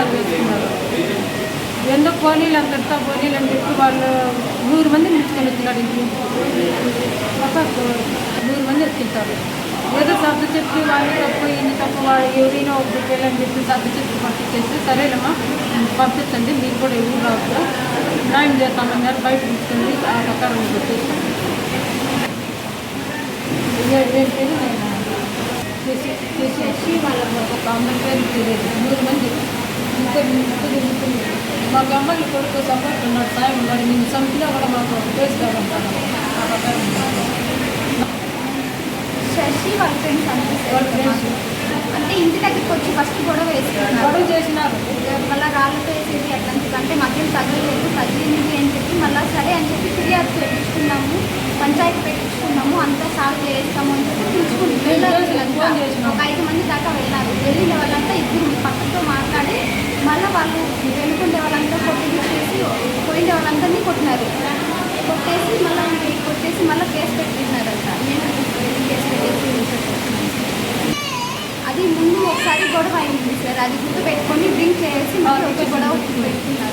వేషాలు వేసుకున్నారు. ఎందుకు పోనీలు అంతా పోనీలు అని చెప్పి వాళ్ళు నూరు మంది నిలుచుకొని వచ్చినాడు ఇంటి ఒక నూరు మంది వచ్చింటారు ఏదో సర్దు చెప్పి వాళ్ళు తప్పు ఈయన తప్పు వాళ్ళు ఎవరైనా ఒక బిడ్డలని చెప్పి సర్దు చెప్పి పంపించేస్తే సరేనమ్మా పంపించండి మీరు కూడా ఎవరు రావద్దు న్యాయం చేస్తామన్నారు బయట తీసుకుని ఆ ప్రకారం పెట్టేసి ఏంటి వాళ్ళ ఒక అమ్మాయి పేరు తెలియదు నూరు మంది ముగ్గురు మాకు అమ్మాయి కొడుకు సపోర్ట్ ఉన్నాడు సాయం ఉన్నాడు నేను సంఖ్యలో కూడా మాకు కావాలంటాను ఆ ప్రకారం శశి వాళ్ళ ఫ్రెండ్స్ అంటే ఇంటి దగ్గరికి వచ్చి ఫస్ట్ గొడవ వేసుకున్నారు. గొడవ చేసినారు. మళ్ళీ రాళ్ళతో వేసేసి అట్లాంటిది. అంటే మద్యం తగ్గలేదు తగ్గింది అని చెప్పి మళ్ళీ సరే అని చెప్పి ఫిర్యాదు పెట్టించుకున్నాము పంచాయతీ పెట్టించుకున్నాము. అంతా సాల్వ్ చేస్తాము అని చెప్పి చేసినాము. ఒక ఐదు మంది దాకా వెళ్ళారు. వెళ్ళిన వాళ్ళంతా ఇద్దరు పక్కతో మాట్లాడి మళ్ళీ వాళ్ళు వెళ్ళుకునే వాళ్ళంతా కొట్టించేసి పోయిన వాళ్ళందరినీ కొట్టినారు. కొట్టేసి మళ్ళీ కొట్టేసి మళ్ళీ కేసు పెట్టినారంట. నేను కేసు పెట్టేసి అది ముందు ఒకసారి గొడవ అయింది సార్. అది గుర్తు పెట్టుకొని డ్రింక్ చేసి మళ్ళీ వచ్చి గొడవ పెట్టుకున్నారు.